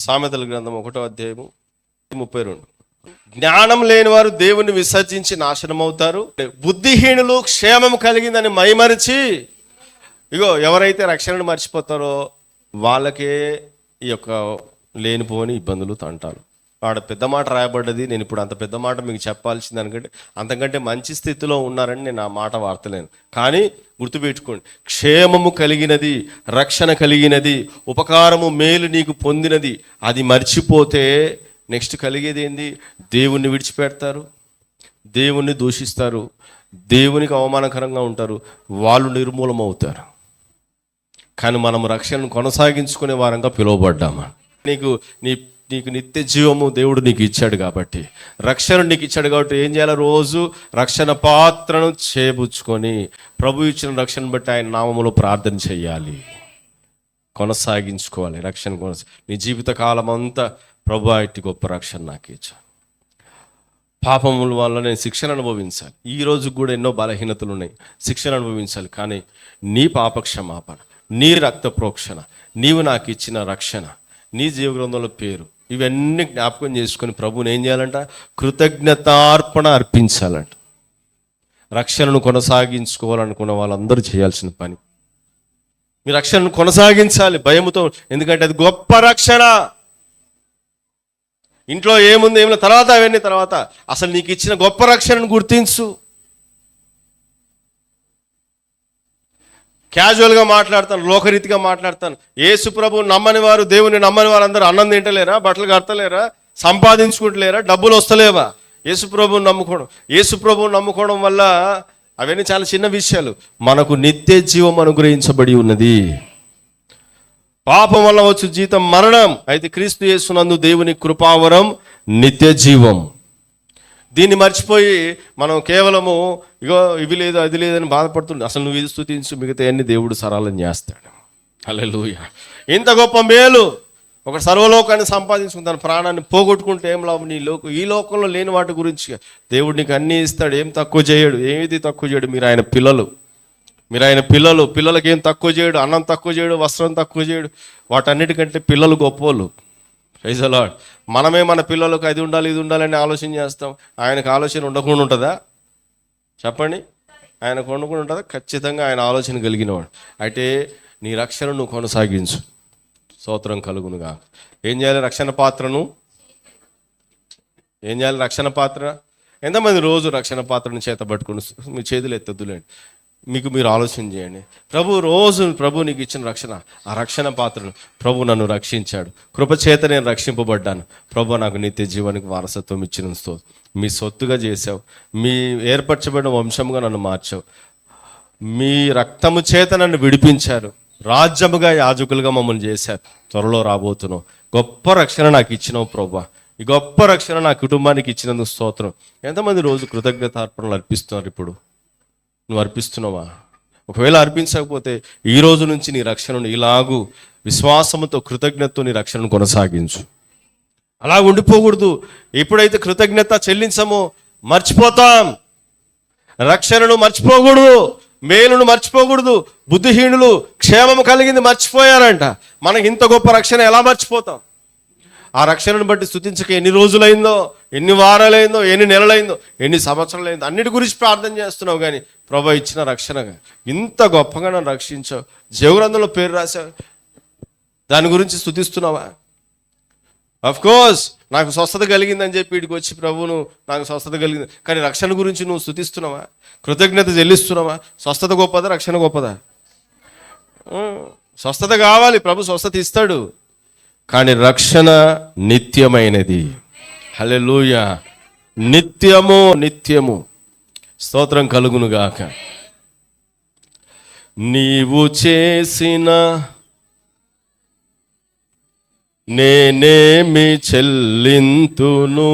సామెతల గ్రంథం ఒకటో అధ్యాయము ముప్పై రెండు. జ్ఞానం లేని వారు దేవుని విసర్జించి నాశనం అవుతారు బుద్ధిహీనులు క్షేమం కలిగిందని మైమరిచి ఇగో ఎవరైతే రక్షణను మర్చిపోతారో వాళ్ళకే ఈ యొక్క లేనిపోని ఇబ్బందులు తంటాలు వాడ పెద్ద మాట రాయబడ్డది నేను ఇప్పుడు అంత పెద్ద మాట మీకు చెప్పాల్సింది అనుకంటే అంతకంటే మంచి స్థితిలో ఉన్నారని నేను ఆ మాట వార్తలేను కానీ గుర్తుపెట్టుకోండి క్షేమము కలిగినది రక్షణ కలిగినది ఉపకారము మేలు నీకు పొందినది అది మర్చిపోతే నెక్స్ట్ కలిగేది ఏంది? దేవుణ్ణి విడిచిపెడతారు దేవుణ్ణి దూషిస్తారు దేవునికి అవమానకరంగా ఉంటారు వాళ్ళు నిర్మూలమవుతారు. కానీ మనం రక్షణను కొనసాగించుకునే వారంగా పిలువబడ్డామా? నీకు నీ నీకు నిత్య జీవము దేవుడు నీకు ఇచ్చాడు కాబట్టి. రక్షణ నీకు ఇచ్చాడు కాబట్టి ఏం చేయాలి రోజు? రక్షణ పాత్రను చేపుచ్చుకొని ప్రభు ఇచ్చిన రక్షణ బట్టి ఆయన నామములో ప్రార్థన చేయాలి. కొనసాగించుకోవాలి. రక్షణ కొనసా నీ జీవిత కాలం అంతా ప్రభు ఇట్టి గొప్ప రక్షణ నాకు ఇచ్చా పాపముల వల్ల నేను శిక్షణ అనుభవించాలి. ఈ రోజు కూడా ఎన్నో బలహీనతలు ఉన్నాయి. శిక్షణ అనుభవించాలి. కానీ నీ పాపక్షమాపణ నీ రక్త ప్రోక్షణ నీవు నాకు ఇచ్చిన రక్షణ నీ జీవగ్రంథంలో పేరు ఇవన్నీ జ్ఞాపకం చేసుకొని ప్రభుని ఏం చేయాలంట? కృతజ్ఞతార్పణ అర్పించాలంట. రక్షణను కొనసాగించుకోవాలనుకున్న వాళ్ళందరూ చేయాల్సిన పని. మీ రక్షణను కొనసాగించాలి భయముతో ఎందుకంటే అది గొప్ప రక్షణ. ఇంట్లో ఏముంది ఏమి తర్వాత అవన్నీ తర్వాత. అసలు నీకు ఇచ్చిన గొప్ప రక్షణను గుర్తించు. క్యాజువల్గా మాట్లాడతాను లోకరీతిగా మాట్లాడతాను. ఏసుప్రభు ప్రభు నమ్మని వారు దేవుని నమ్మని వారందరూ అందరూ అన్నం తింటలేరా బట్టలు కడతలేరా సంపాదించుకుంటలేరా డబ్బులు వస్తలేవా? యేసుప్రభువుని నమ్ముకోవడం యేసుప్రభువుని నమ్ముకోవడం వల్ల అవన్నీ చాలా చిన్న విషయాలు. మనకు నిత్య జీవం అనుగ్రహించబడి ఉన్నది. పాపం వల్ల వచ్చు జీతం మరణం. అయితే క్రీస్తు యేసునందు దేవుని కృపావరం నిత్య జీవం. దీన్ని మర్చిపోయి మనం కేవలము ఇగో ఇవి లేదు అది లేదని బాధపడుతుంది అసలు నువ్వు ఇది స్థుతించు మిగతా అన్ని దేవుడు సరళం చేస్తాడు. హల్లెలూయ. ఇంత గొప్ప మేలు ఒక సర్వలోకాన్ని సంపాదించుకుని తన ప్రాణాన్ని పోగొట్టుకుంటే ఏం లాభం? నీ లోకం ఈ లోకంలో లేని వాటి గురించి దేవుడు నీకు అన్నీ ఇస్తాడు ఏం తక్కువ చేయడు ఏది తక్కువ చేయడు. మీరు ఆయన పిల్లలు. మీరు ఆయన పిల్లలు పిల్లలకి ఏం తక్కువ చేయడు అన్నం తక్కువ చేయడు వస్త్రం తక్కువ చేయడు. వాటన్నిటికంటే పిల్లలు గొప్పవాళ్ళు ప్రైజ్ అలాడ్ మనమే మన పిల్లలకు అది ఉండాలి ఇది ఉండాలని ఆలోచన చేస్తాం. ఆయనకు ఆలోచన ఉండకుండా ఉంటుందా? చెప్పండి. ఆయనకు ఉండకుండా ఉంటుందా? ఖచ్చితంగా ఆయన ఆలోచన కలిగినవాడు. అయితే నీ రక్షణ నువ్వు కొనసాగించు. స్తోత్రం కలుగునుగా. ఏం చేయాలి రక్షణ పాత్రను? ఏం చేయాలి రక్షణ పాత్ర? ఎంతమంది రోజు రక్షణ పాత్రను చేత పట్టుకుని మీ చేతులు ఎత్తద్దులేండి. మీకు మీరు ఆలోచన చేయండి. ప్రభు రోజు ప్రభు నీకు ఇచ్చిన రక్షణ ఆ రక్షణ పాత్రను ప్రభు నన్ను రక్షించాడు. కృపచేత నేను రక్షింపబడ్డాను. ప్రభు నాకు నిత్య జీవానికి వారసత్వం ఇచ్చిన తో మీ సొత్తుగా చేశావు. మీ ఏర్పరచబడిన వంశంగా నన్ను మార్చావు. మీ రక్తము చేత నన్ను విడిపించారు. రాజ్యముగా యాజకులుగా మమ్మల్ని చేశారు. త్వరలో రాబోతున్నావు. గొప్ప రక్షణ నాకు ఇచ్చినావు ప్రభా. ఈ గొప్ప రక్షణ నా కుటుంబానికి ఇచ్చినందుకు స్తోత్రం. ఎంతమంది రోజు కృతజ్ఞత అర్పణలు అర్పిస్తున్నారు ఇప్పుడు? నువ్వు అర్పిస్తున్నావా? ఒకవేళ అర్పించకపోతే ఈ రోజు నుంచి నీ రక్షణను ఇలాగూ విశ్వాసంతో కృతజ్ఞతతో నీ రక్షణను కొనసాగించు. అలా ఉండిపోకూడదు. ఎప్పుడైతే కృతజ్ఞత చెల్లించమో మర్చిపోతాం. రక్షణను మర్చిపోకూడదు. మేలును మర్చిపోకూడదు. బుద్ధిహీనులు క్షేమము కలిగింది మర్చిపోయారంట. మనకి ఇంత గొప్ప రక్షణ ఎలా మర్చిపోతాం? ఆ రక్షణను బట్టి స్థుతించక ఎన్ని రోజులైందో ఎన్ని వారాలైందో ఎన్ని నెలలైందో ఎన్ని సంవత్సరాలైందో అన్నిటి గురించి ప్రార్థన చేస్తున్నావు కానీ ప్రభా ఇచ్చిన రక్షణగా. ఇంత గొప్పగా నన్ను రక్షించావు జీవగ్రంథంలో పేరు రాశావు. దాని గురించి స్థుతిస్తున్నావా అఫ్ కోర్స్ నాకు స్వస్థత కలిగిందని చెప్పి వీడికి వచ్చి ప్రభువును నాకు స్వస్థత కలిగింది. కానీ రక్షణ గురించి నువ్వు స్థుతిస్తున్నావా కృతజ్ఞత చెల్లిస్తున్నావా? స్వస్థత గొప్పదా రక్షణ గొప్పదా? స్వస్థత కావాలి ప్రభు స్వస్థత ఇస్తాడు. కానీ రక్షణ నిత్యమైనది. హలెలూయ నిత్యము నిత్యము. స్తోత్రం కలుగునుగాక. నీవు చేసిన నేనేమి చెల్లింతును?